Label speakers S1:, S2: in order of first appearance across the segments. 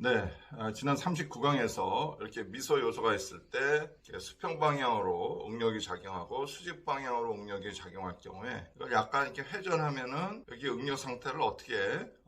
S1: 네, 아, 지난 39강에서 이렇게 미소 요소가 있을 때 수평 방향으로 응력이 작용하고 수직 방향으로 응력이 작용할 경우에 이걸 약간 이렇게 회전하면은 여기 응력 상태를 어떻게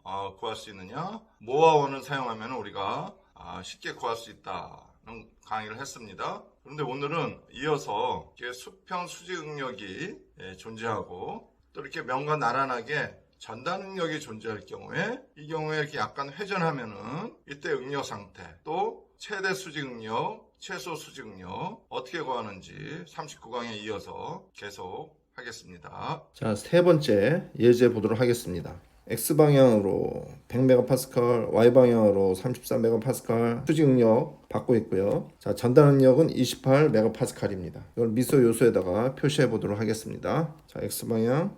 S1: 어, 구할 수 있느냐? 모아원을 사용하면 우리가 아, 쉽게 구할 수 있다는 강의를 했습니다. 그런데 오늘은 이어서 수평 수직 응력이 예, 존재하고 또 이렇게 명과 나란하게 전단 응력이 존재할 경우에 이 경우에 이렇게 약간 회전하면은 이때 응력 상태 또 최대 수직 응력, 최소 수직 응력 어떻게 구하는지 39강에 이어서 계속 하겠습니다.
S2: 자, 세 번째 예제 보도록 하겠습니다. X 방향으로 100MPa, Y 방향으로 33MPa 수직 응력 받고 있고요. 자, 전단 응력은 28MPa입니다. 이걸 미소 요소에다가 표시해 보도록 하겠습니다. 자, X 방향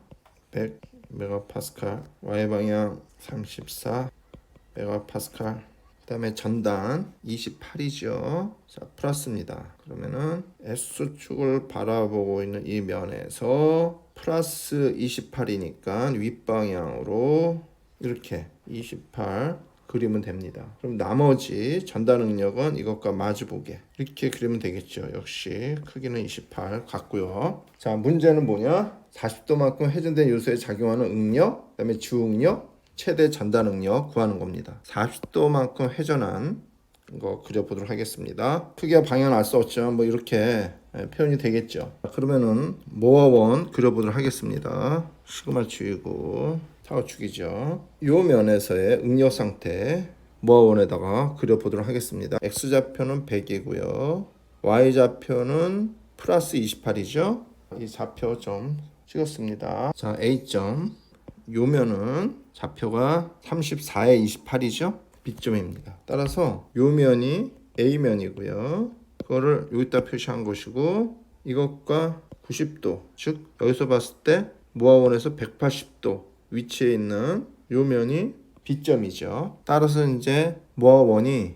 S2: 100MPa, Y 방향 34MPa. 그다음에 전단 28이죠. 자, 플러스입니다. 그러면은 S축을 바라보고 있는 이 면에서 플러스 28이니까 윗방향으로 이렇게 28 그리면 됩니다. 그럼 나머지 전단 응력은 이것과 마주보게 이렇게 그리면 되겠죠. 역시 크기는 28 같고요. 자, 문제는 뭐냐? 40도만큼 회전된 요소에 작용하는 응력, 그다음에 주응력, 최대 전단 응력 구하는 겁니다. 40도만큼 회전한 거 그려보도록 하겠습니다. 크기와 방향은 알수 없지만 뭐 이렇게 예, 표현이 되겠죠. 그러면은 모어원 그려보도록 하겠습니다. 시그마 주이고 타워축이죠. 요 면에서의 응력 상태 모어원에다가 그려보도록 하겠습니다. x 좌표는 100이고요. y 좌표는 플러스 28이죠. 이 좌표 좀 찍었습니다. 자 A점 요면은 좌표가 34에 28이죠. B점입니다. 따라서 요면이 A면이고요. 그거를 여기다 표시한 것이고 이것과 90도 즉 여기서 봤을 때 모아원에서 180도 위치에 있는 요 면이 B점이죠. 따라서 이제 모아원이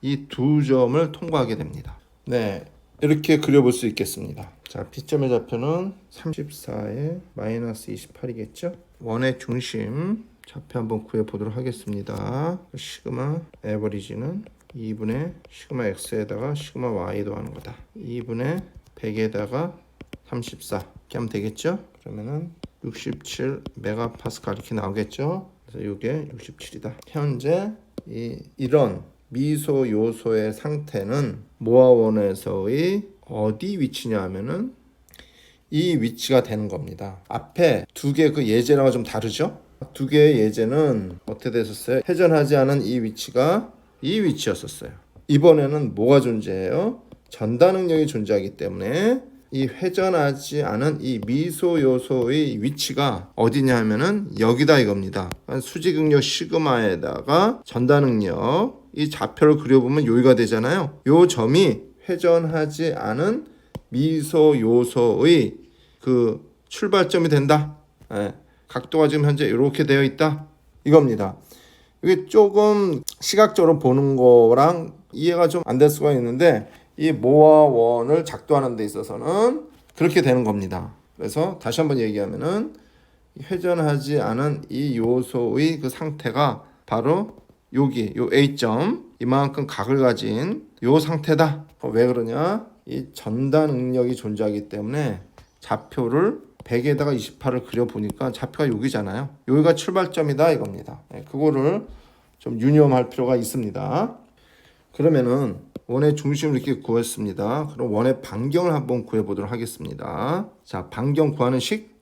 S2: 이 두 점을 통과하게 됩니다. 네, 이렇게 그려볼 수 있겠습니다. 자, B점의 좌표는 34에 마이너스 28이겠죠? 원의 중심 좌표 한번 구해 보도록 하겠습니다. 시그마 에버리지는 2분의 시그마 x에다가 시그마 y 더하는 거다. 2분의 100에다가 34 이렇게 하면 되겠죠? 그러면은 67 메가파스칼 이렇게 나오겠죠? 그래서 이게 67이다. 현재 이 이런 미소 요소의 상태는 모아원에서의 어디 위치냐 하면은 이 위치가 되는 겁니다. 앞에 두 개 그 예제랑은 좀 다르죠? 두 개의 예제는 어떻게 됐었어요? 회전하지 않은 이 위치가 이 위치였었어요. 이번에는 뭐가 존재해요? 전단 능력이 존재하기 때문에 이 회전하지 않은 이 미소 요소의 위치가 어디냐 하면은 여기다 이겁니다. 수직 응력 시그마에다가 전단 응력 이 좌표를 그려보면 여기가 되잖아요. 요 점이 회전하지 않은 미소 요소의 그 출발점이 된다. 예, 각도가 지금 현재 이렇게 되어 있다. 이겁니다. 이게 조금 시각적으로 보는 거랑 이해가 좀 안 될 수가 있는데 이 모아원을 작도하는 데 있어서는 그렇게 되는 겁니다. 그래서 다시 한번 얘기하면은 회전하지 않은 이 요소의 그 상태가 바로 여기 요 A점 이만큼 각을 가진 요 상태다. 어, 왜 그러냐? 이 전단 응력이 존재하기 때문에 좌표를 100에다가 28을 그려 보니까 좌표가 여기잖아요. 여기가 출발점이다 이겁니다. 네, 그거를 좀 유념할 필요가 있습니다. 그러면은 원의 중심을 이렇게 구했습니다. 그럼 원의 반경을 한번 구해 보도록 하겠습니다. 자, 반경 구하는 식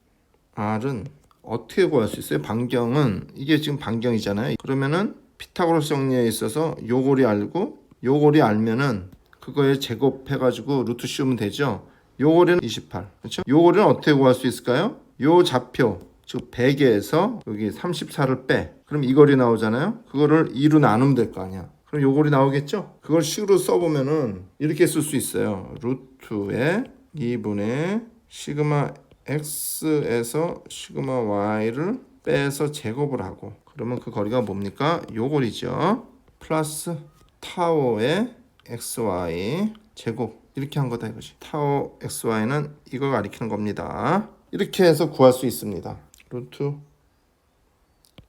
S2: R은 어떻게 구할 수 있어요? 반경은 이게 지금 반경이잖아요. 그러면은 피타고라스 정리에 있어서 요거리 알고 요거리 알면은 그거에 제곱해 가지고 루트 씌우면 되죠. 요거리는 28. 그렇죠? 요거리는 어떻게 구할 수 있을까요? 요 좌표 즉 100에서 여기 34를 빼. 그럼 이 거리 나오잖아요. 그거를 2로 나누면 될 거 아니야. 그럼 요거리 나오겠죠? 그걸 식으로 써보면은 이렇게 쓸 수 있어요. 루트에 2분의 시그마 x에서 시그마 y를 빼서 제곱을 하고 그러면 그 거리가 뭡니까? 요 거리죠. 플러스 타워의 xy 제곱 이렇게 한 거다 이거지. 타워 xy는 이걸 가리키는 겁니다. 이렇게 해서 구할 수 있습니다. 루트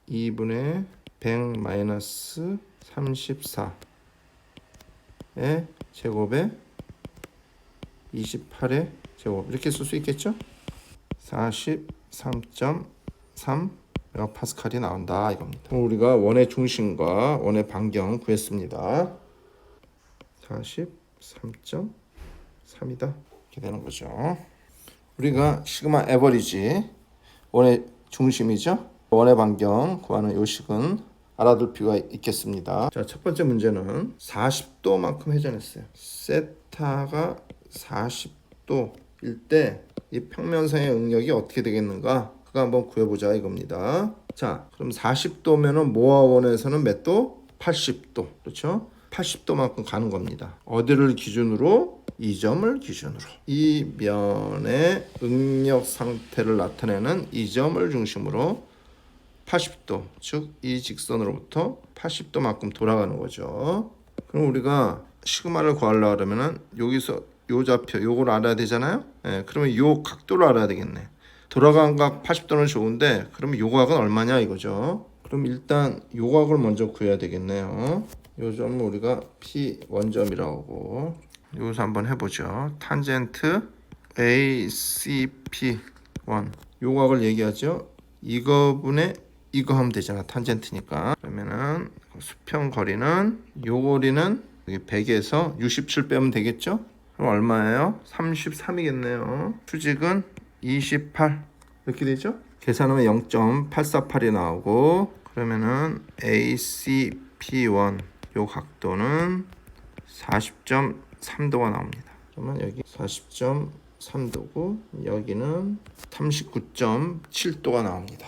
S2: 2분의 100 마이너스 34의 제곱에 28의 제곱 이렇게 쓸 수 있겠죠? 43.3 메가파스칼이 나온다 이겁니다. 우리가 원의 중심과 원의 반경 구했습니다. 43.3이다 이렇게 되는 거죠. 우리가 시그마 에버리지 원의 중심이죠. 원의 반경 구하는 요식은 알아둘 필요가 있겠습니다. 자, 첫 번째 문제는 40도만큼 회전했어요. 세타가 40도일 때 이 평면상의 응력이 어떻게 되겠는가? 그거 한번 구해보자 이겁니다. 자, 그럼 40도면은 모아원에서는 몇 도? 80도. 그렇죠? 80도만큼 가는 겁니다. 어디를 기준으로? 이 점을 기준으로. 이 면의 응력 상태를 나타내는 이 점을 중심으로 80도, 즉 이 직선으로부터 80도만큼 돌아가는 거죠. 그럼 우리가 시그마를 구하려고 그러면은 여기서 요 좌표 요걸 알아야 되잖아요. 예, 그러면 요 각도를 알아야 되겠네. 돌아간 각 80도는 좋은데 그러면 요 각은 얼마냐 이거죠. 그럼 일단 요 각을 먼저 구해야 되겠네요. 요 점을 우리가 P 원점이라고 하고 여기서 한번 해보죠. 탄젠트 ACP 1 요 각을 얘기하죠. 이거분의 이거 하면 되잖아. 탄젠트니까. 그러면은 수평 거리는 요 거리는 여기 100에서 67 빼면 되겠죠? 그럼 얼마예요? 33이겠네요. 수직은 28 이렇게 되죠? 계산하면 0.848이 나오고 그러면은 ACP1 요 각도는 40.3도가 나옵니다. 그러면 여기 40.3도고 여기는 39.7도가 나옵니다.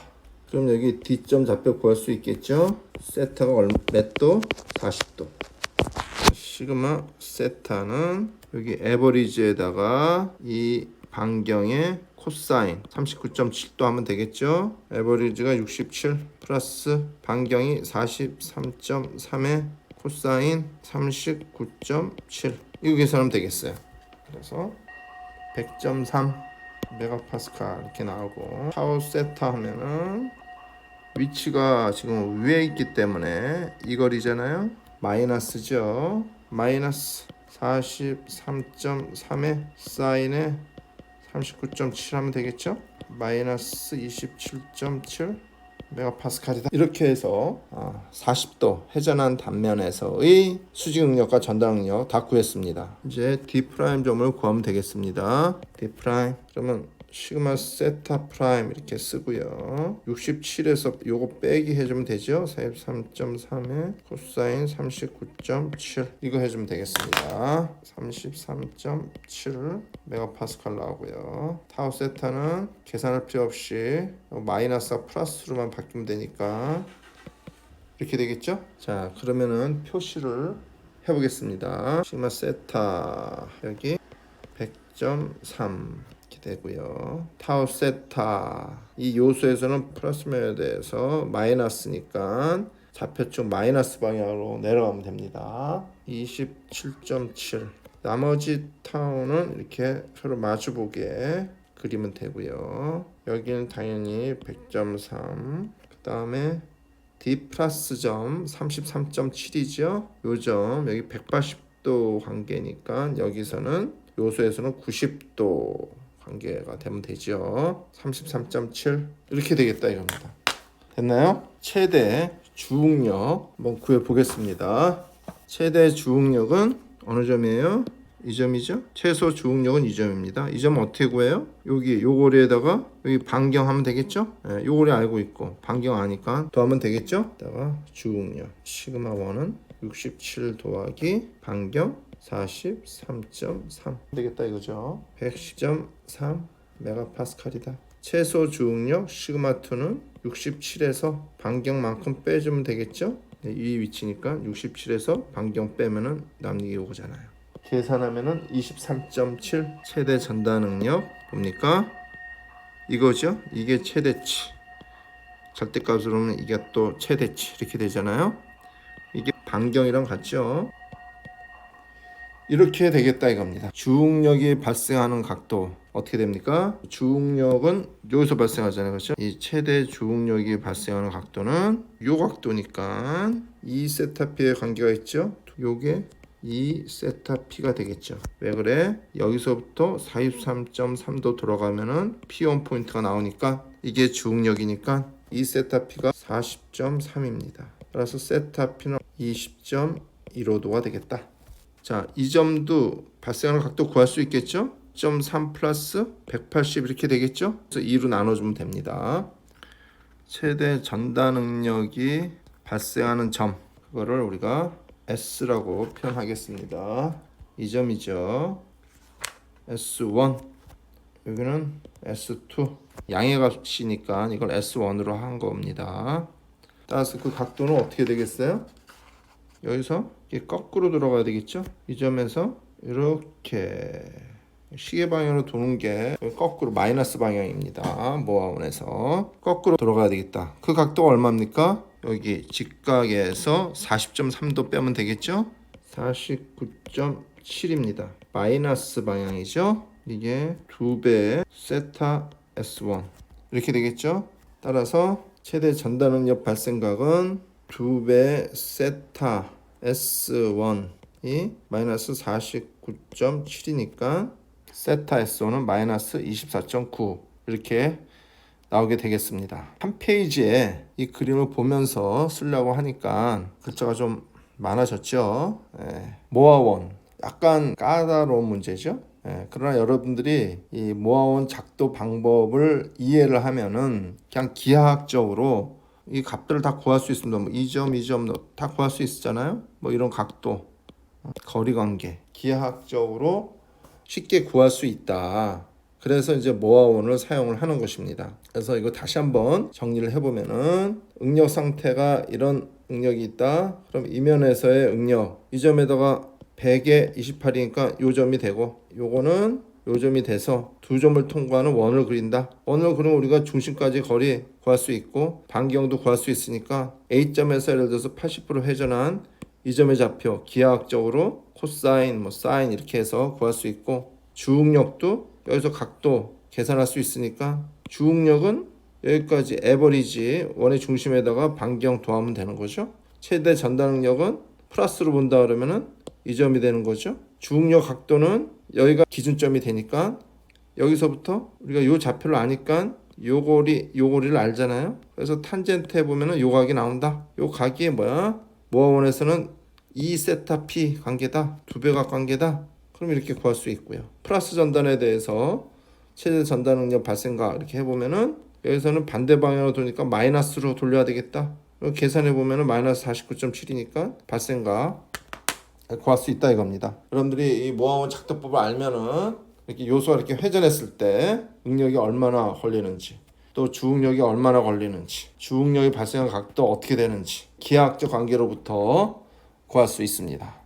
S2: 그럼 여기 D점 좌표 구할 수 있겠죠? 세타가 얼- 몇 도? 40도. 시그마 세타는 여기 에버리지에다가 이 반경의 코사인 39.7도 하면 되겠죠? 에버리지가 67 플러스 반경이 43.3의 코사인 39.7 이거 계산하면 되겠어요. 그래서 100.3 메가파스칼 이렇게 나오고 타워 세타 하면은 위치가 지금 위에 있기 때문에 이 거리잖아요. 마이너스죠. 마이너스 43.3의 사인에 39.7 하면 되겠죠? 마이너스 27.7 메가파스칼이다. 이렇게 해서 아, 40도 회전한 단면에서의 수직 응력과 전달 응력 다 구했습니다. 이제 D 프라임 점을 구하면 되겠습니다. D 프라임 그러면 시그마 세타 프라임 이렇게 쓰고요. 67에서 요거 빼기 해주면 되죠. 43.3에 코사인 39.7 이거 해주면 되겠습니다. 33.7 메가파스칼 나오고요. 타워 세타는 계산할 필요 없이 마이너스와 플러스로만 바뀌면 되니까 이렇게 되겠죠? 자 그러면은 표시를 해보겠습니다. 시그마 세타 여기 100.3 이렇게 되고요. 타우 세타 이 요소에서는 플러스면에 대해서 마이너스니까 좌표쪽 마이너스 방향으로 내려가면 됩니다. 27.7 나머지 타우는 이렇게 서로 마주보게 그리면 되고요. 여기는 당연히 100.3 그 다음에 D 플러스 점 33.7이죠. 요 점 여기 180도 관계니까 여기서는 요소에서는 90도 관계가 되면 되죠. 33.7 이렇게 되겠다 이겁니다. 됐나요? 최대 주응력 한번 구해 보겠습니다. 최대 주응력은 어느 점이에요? 이 점이죠. 최소 주응력은 이 점입니다. 이 점 어떻게 구해요? 여기 요거리에다가 여기 반경하면 되겠죠? 예, 요거리 알고 있고 반경 아니까 더하면 되겠죠? 다가 주응력 시그마 1은 67 더하기 반경 43.3 되겠다 이거죠. 110.3 메가파스칼이다. 최소 주응력 시그마 2는 67에서 반경만큼 빼주면 되겠죠? 네, 이 위치니까 67에서 반경 빼면은 남기기 오잖아요. 계산하면은 23.7 최대 전달 능력 뭡니까? 이거죠? 이게 최대치. 절대값으로는 이게 또 최대치 이렇게 되잖아요. 이게 반경이랑 같죠? 이렇게 되겠다 이겁니다. 주응력이 발생하는 각도 어떻게 됩니까? 주응력은 여기서 발생하잖아요. 그렇죠? 이 최대 주응력이 발생하는 각도는 요 각도니까 이 세타피의 관계가 있죠. 요게 이 세타피가 되겠죠. 왜 그래? 여기서부터 43.3도 들어가면은 P1 포인트가 나오니까 이게 주응력이니까 이 세타피가 40.3입니다. 따라서 세타피는 20.15도가 되겠다. 자, 이 점도 발생하는 각도 구할 수 있겠죠? 0.3 플러스 180 이렇게 되겠죠? 그래서 2로 나눠주면 됩니다. 최대 전단 능력이 발생하는 점 그거를 우리가 S라고 표현하겠습니다. 이 점이죠. S1 여기는 S2 양의 값이니까 이걸 S1으로 한 겁니다. 따라서 그 각도는 어떻게 되겠어요? 여기서 거꾸로 들어가야 되겠죠? 이 점에서 이렇게 시계 방향으로 도는 게 거꾸로 마이너스 방향입니다. 모아원에서 거꾸로 들어가야 되겠다. 그 각도가 얼마입니까? 여기 직각에서 40.3도 빼면 되겠죠? 49.7입니다. 마이너스 방향이죠? 이게 두배 세타 S1 이렇게 되겠죠? 따라서 최대 전단능력 발생각은 두배 세타 S1이 마이너스 49.7이니까 세타 S1은 마이너스 24.9 이렇게 나오게 되겠습니다. 한 페이지에 이 그림을 보면서 쓰려고 하니까 글자가 좀 많아졌죠. 예. 모아원 약간 까다로운 문제죠. 예, 그러나 여러분들이 이 모아원 작도 방법을 이해를 하면은 그냥 기하학적으로 이 값들을 다 구할 수 있습니다. 뭐 2점, 2점 다 구할 수 있잖아요. 뭐 이런 각도, 어, 거리 관계, 기하학적으로 쉽게 구할 수 있다. 그래서 이제 모아원을 사용을 하는 것입니다. 그래서 이거 다시 한번 정리를 해보면은 응력 상태가 이런 응력이 있다. 그럼 이면에서의 응력 이 점에다가 100에 28이니까 요 점이 되고 요거는 요 점이 돼서 두 점을 통과하는 원을 그린다. 원을 그리면 우리가 중심까지 거리 구할 수 있고 반경도 구할 수 있으니까 A점에서 예를 들어서 80% 회전한 이 점의 좌표 기하학적으로 코사인 뭐 사인 이렇게 해서 구할 수 있고 주응력도 여기서 각도 계산할 수 있으니까 주응력은 여기까지 에버리지 원의 중심에다가 반경 더하면 되는 거죠. 최대 전단능력은 플러스로 본다 그러면은 이 점이 되는 거죠. 주응력 각도는 여기가 기준점이 되니까 여기서부터 우리가 요 좌표를 아니까 요 거리 요 거리를 알잖아요. 그래서 탄젠트 해 보면은 요 각이 나온다. 요 각이 뭐야? 모아원에서는 2 세타 p 관계다. 두 배각 관계다. 그럼 이렇게 구할 수 있고요. 플러스 전단에 대해서 최대 전단 능력 발생각 이렇게 해 보면은 여기서는 반대 방향으로 돌니까 마이너스로 돌려야 되겠다. 계산해 보면은 마이너스 49.7이니까 발생각 구할 수 있다 이겁니다. 여러분들이 이 모아원 작도법을 알면은 이렇게 요소가 이렇게 회전했을 때 응력이 얼마나 걸리는지 또 주응력이 얼마나 걸리는지 주응력이 발생한 각도 어떻게 되는지 기하학적 관계로부터 구할 수 있습니다.